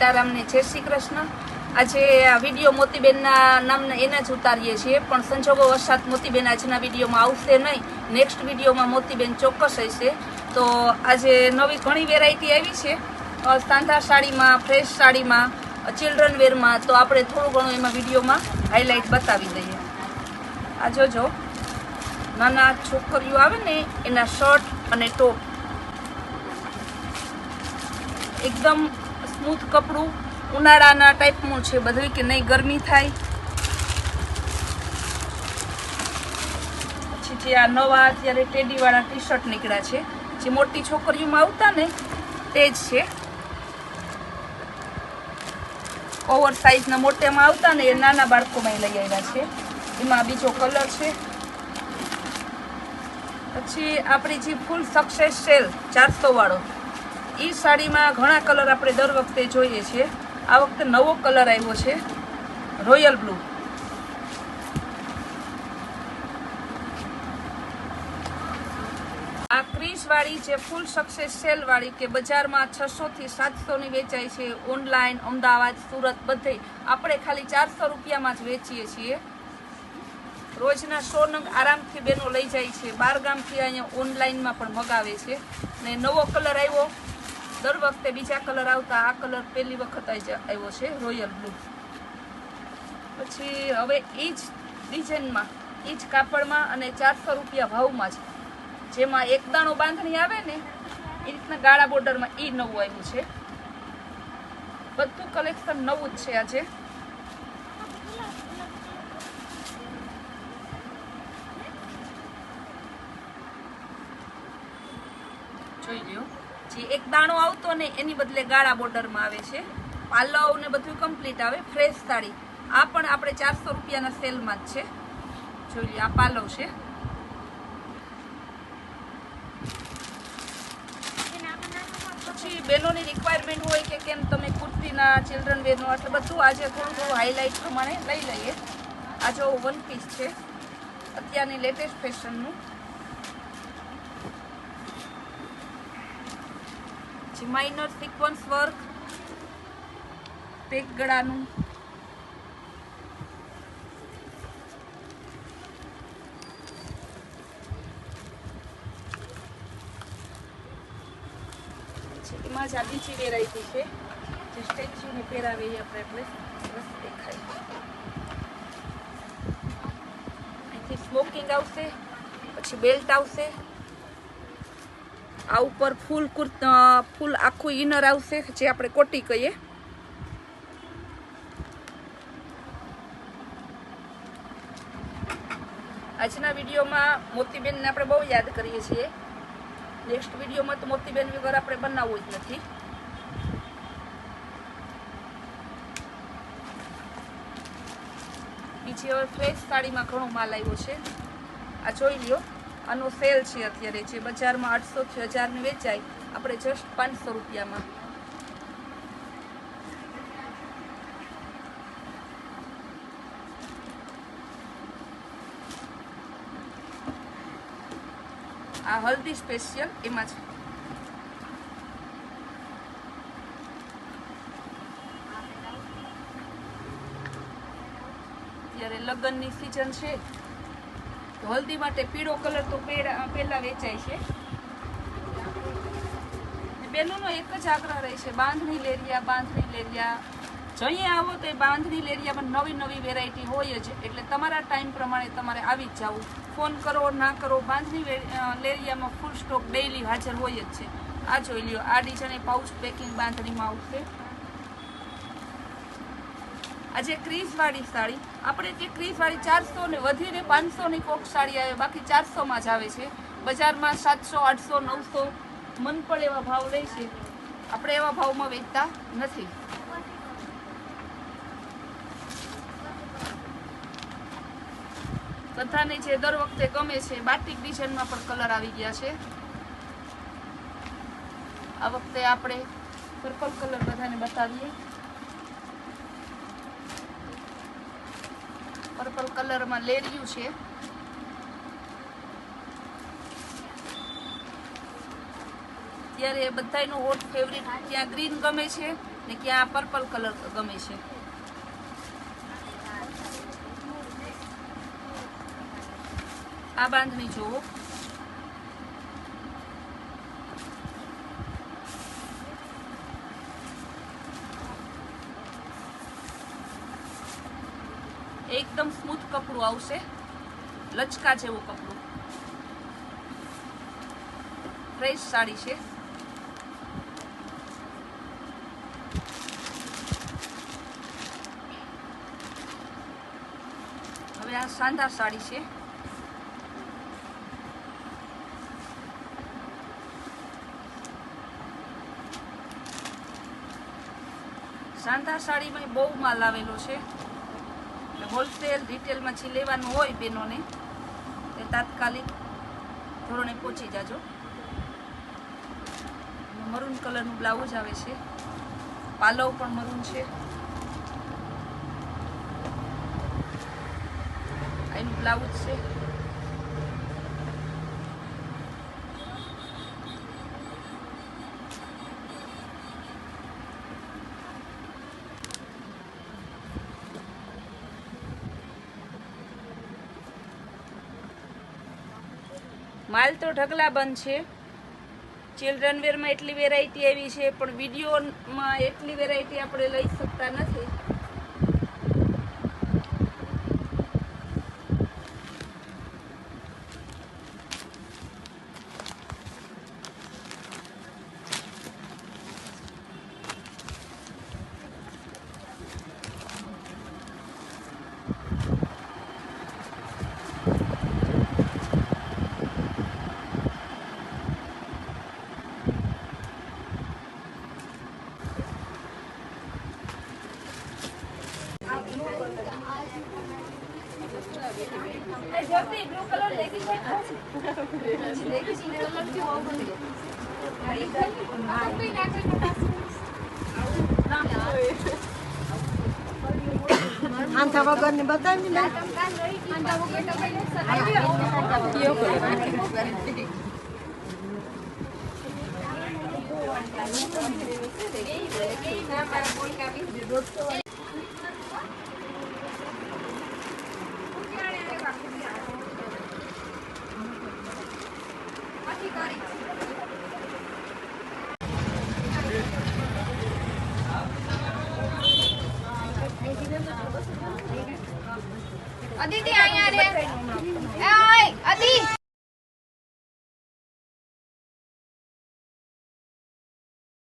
સીતારામને જય શ્રી કૃષ્ણ. આજે આ વીડિયો મોતીબેનના નામના એના જ ઉતારીએ છીએ, પણ સંજોગો વરસાદ મોતીબેન આજના વિડીયોમાં આવશે નહીં. નેક્સ્ટ વિડીયોમાં મોતીબેન ચોક્કસ હશે. તો આજે નવી ઘણી વેરાયટી આવી છે. સાંધા સાડીમાં ફ્રેશ સાડીમાં ચિલ્ડ્રન વેરમાં તો આપણે થોડું ઘણું એમાં વિડીયોમાં હાઇલાઇટ બતાવી દઈએ. આ જોજો. નાના છોકરીઓ આવે ને, એના શર્ટ અને ટોપ એકદમ સ્મૂથ કપડું, ઉનાળાના ટાઈપનું છે બધું કે નહીં ગરમી થાય. પછી જે આ નવા અત્યારે ટેડીવાળા ટી શર્ટ નીકળ્યા છે, જે મોટી છોકરીઓમાં આવતા ને, તે જ છે. ઓવર સાઇઝના મોટેમાં આવતા ને એ નાના બાળકોમાં લઈ આવ્યા છે. એમાં બીજો કલર છે. પછી આપણી જે ફૂલ સક્સેસ સેલ ચારસો વાળો. એ સાડીમાં ઘણા કલર આપણે દર વખતે જોઈએ છીએ. આ વખતે નવો કલર આવ્યો છે, રોયલ બ્લુ. આ ક્રીસવાળી જે ફૂલ સક્સેસ સેલવાળી કે બજારમાં છસોથી સાતસોની વેચાય છે, ઓનલાઈન, અમદાવાદ, સુરત બધે આપણે ખાલી ચારસો રૂપિયામાં જ વેચીએ છીએ. રોજના સો નંગ આરામથી બેનો લઈ જાય છે, બાર ગામથી અહીંયા ઓનલાઈનમાં પણ મગાવે છે. ને નવો કલર આવ્યો દર વખતે બીજા કલર આવતા, આ કલર પહેલી વખત આવ્યો છે રોયલ બ્લુ પછી હવે એ જ ડિઝાઇનમાં એ જ કાપડમાં અને ચારસો રૂપિયા ભાવમાં છે જેમાં એક દાણો બાંધણી આવે ને, એ રીતના ગાળા બોર્ડરમાં એ નવું આવ્યું છે. બધું કલેક્શન નવું જ છે આજે. જોઈ લ્યો. જે એક દાણો આવતો ને એની બદલે ગાળા બોર્ડરમાં આવે છે. પાલવ ને બધું કમ્પ્લીટ આવે. ફ્રેશ સાડી આ પણ આપણે ચારસો રૂપિયાના સેલમાં જ છે. જોઈ આ પાલવ છે. પછી બેનોની રિક્વાયરમેન્ટ હોય કે કેમ તમે કુર્તીના ચિલ્ડ્રન વેરનું એટલે બધું આજે થોડું થોડું હાઇલાઇટ પ્રમાણે લઈ લઈએ. આ જો વન પીસ છે. અત્યારની લેટેસ્ટ ફેશનનું જે માઇનર સિક્વન્સ વર્ક પેક ગળાનું. એમાં જ આ બીજી વેરાયટી છે. જે સ્ટેચ્યુને પહેરાવે એ આપણે એટલે સરસ દેખાય અહીંથી સ્મોકિંગ આવશે, પછી બેલ્ટ આવશે. આ ઉપર ફૂલ કુર્ત ફૂલ આખું ઇનર આવશે જે આપણે કોટી કહીએ. આજના વિડીયોમાં મોતીબેનને આપણે બહુ યાદ કરીએ છીએ. નેક્સ્ટ વિડીયોમાં તો મોતીબેન વગર આપણે બનાવવું જ નથી. બીજી હવે ફ્રેશ સાડીમાં ઘણો માલ આવ્યો છે. આ જોઈ લ્યો. આનો સેલ છે અત્યારે જે બજારમાં આઠસો થી હજારની વેચાય, આપણે જસ્ટ પાંચસો રૂપિયામાં. આ હલ્દી સ્પેશિયલ, એમાં છે અત્યારે લગ્નની સિઝન છે. હલ્દી માટે પીળો કલર તો પહેલા વેચાય છે. બેનોનો એક જ આગ્રહ રહે છે, બાંધણી લેરિયા બાંધણી લેરિયા જઈએ આવો તો એ બાંધણી લેરિયામાં નવી નવી વેરાયટી હોય જ. એટલે તમારા ટાઈમ પ્રમાણે તમારે આવી જ જવું. ફોન કરો, ના કરો, બાંધણી લેરિયામાં ફૂલ સ્ટોક ડેઈલી હાજર હોય જ છે. આ જોઈ લ્યો આ ડિઝાઇન પાઉચ પેકિંગ બાંધણીમાં આવશે. આજે ક્રીઝવાળી સાડી. આપણે જે ક્રીઝવાળી ચારસો ને વધીને પાંચસોની કોક સાડી આવે, બાકી ચારસોમાં જ આવે છે. બજારમાં સાતસો, આઠસો, નવસો, મન પણ એવા ભાવ લે છે. આપણે એવા ભાવમાં વેચતા નથી. બધાને જે દર વખતે ગમે છે, બાટિક ડિઝાઇનમાં પણ કલર આવી ગયા છે. આ વખતે આપણે પર્પલ કલર બધાને બતાવીએ. પર્પલ કલરમાં લેરિયું છે. ત્યારે એ બધાનું હોટ ફેવરિટ ક્યાં ગ્રીન ગમે છે ને ક્યાં પર્પલ કલર ગમે છે. આ બાંધણી જુઓ. એકદમ સ્મૂથ કપડું આવશે. લચકા જેવું કપડું. ફ્રેશ સાડી છે. હવે આ શાનદાર સાડી છે. શાનદાર સાડીમાં બહુ માલ આવેલો છે. હોલસેલ રિટેલમાં જે લેવાનું હોય બેનોને તે તાત્કાલિક ધોરણે પહોંચી જાજો. મરૂન કલરનું બ્લાઉઝ આવે છે. પાલવ પણ મરૂન છે. એનું બ્લાઉઝ છે. માલ તો ઢગલા બંધ છે. ચિલ્ડ્રન વેરમાં એટલી વેરાયટી આવી છે, પણ વિડીયોમાં એટલી વેરાયટી આપણે લઈ શકતા નથી. બ્લુ કલર લેગી આંધા વગરની બતાવી ને અદિતિ અહીંયા રે એ ઓય